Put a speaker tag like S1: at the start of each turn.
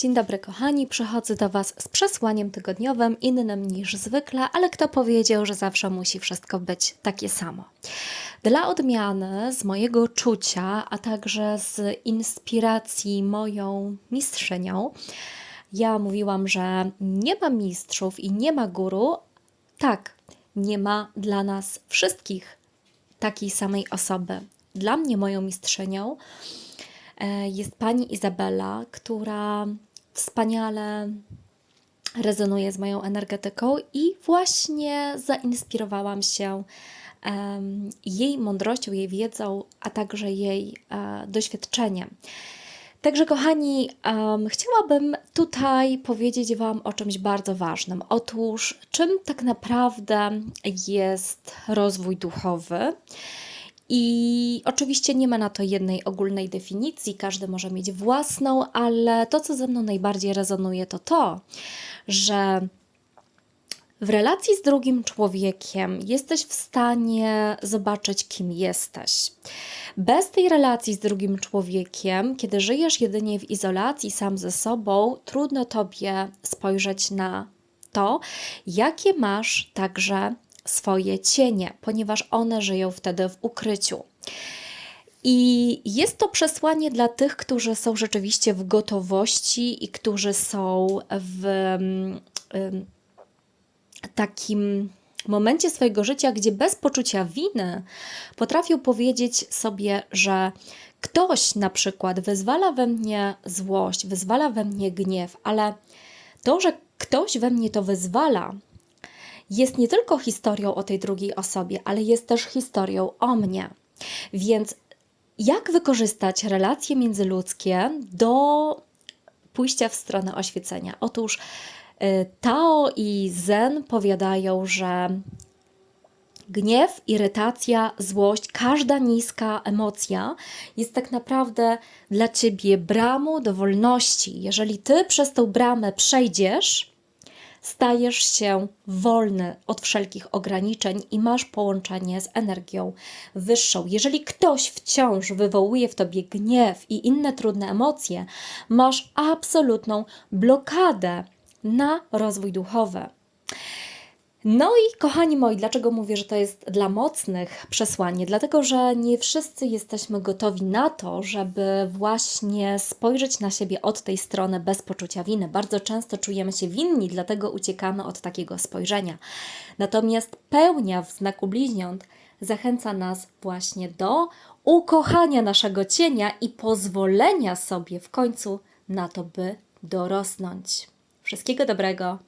S1: Dzień dobry, kochani. Przychodzę do Was z przesłaniem tygodniowym, innym niż zwykle, ale kto powiedział, że zawsze musi wszystko być takie samo? Dla odmiany z mojego czucia, a także z inspiracji moją mistrzynią, ja mówiłam, że nie ma mistrzów i nie ma guru. Tak, nie ma dla nas wszystkich takiej samej osoby. Dla mnie moją mistrzynią e, jest pani Izabela, która wspaniale rezonuje z moją energetyką i właśnie zainspirowałam się em, jej mądrością, jej wiedzą, a także jej e, doświadczeniem. Także, kochani, em, chciałabym tutaj powiedzieć Wam o czymś bardzo ważnym. Otóż, czym tak naprawdę jest rozwój duchowy? I oczywiście nie ma na to jednej ogólnej definicji, każdy może mieć własną, ale to, co ze mną najbardziej rezonuje, to to, że w relacji z drugim człowiekiem jesteś w stanie zobaczyć, kim jesteś. Bez tej relacji z drugim człowiekiem, kiedy żyjesz jedynie w izolacji sam ze sobą, trudno tobie spojrzeć na to, jakie masz także swoje cienie, ponieważ one żyją wtedy w ukryciu. I jest to przesłanie dla tych, którzy są rzeczywiście w gotowości i którzy są w takim momencie swojego życia, gdzie bez poczucia winy potrafią powiedzieć sobie, że ktoś na przykład wyzwala we mnie złość, wyzwala we mnie gniew, ale to, że ktoś we mnie to wyzwala, jest nie tylko historią o tej drugiej osobie, ale jest też historią o mnie. Więc jak wykorzystać relacje międzyludzkie do pójścia w stronę oświecenia? Otóż y, Tao i Zen powiadają, że gniew, irytacja, złość, każda niska emocja jest tak naprawdę dla ciebie bramą do wolności. Jeżeli ty przez tą bramę przejdziesz, stajesz się wolny od wszelkich ograniczeń i masz połączenie z energią wyższą. Jeżeli ktoś wciąż wywołuje w tobie gniew i inne trudne emocje, masz absolutną blokadę na rozwój duchowy. No i kochani moi, dlaczego mówię, że to jest dla mocnych przesłanie? Dlatego, że nie wszyscy jesteśmy gotowi na to, żeby właśnie spojrzeć na siebie od tej strony bez poczucia winy. Bardzo często czujemy się winni, dlatego uciekamy od takiego spojrzenia. Natomiast pełnia w znaku bliźniąt zachęca nas właśnie do ukochania naszego cienia i pozwolenia sobie w końcu na to, by dorosnąć. Wszystkiego dobrego.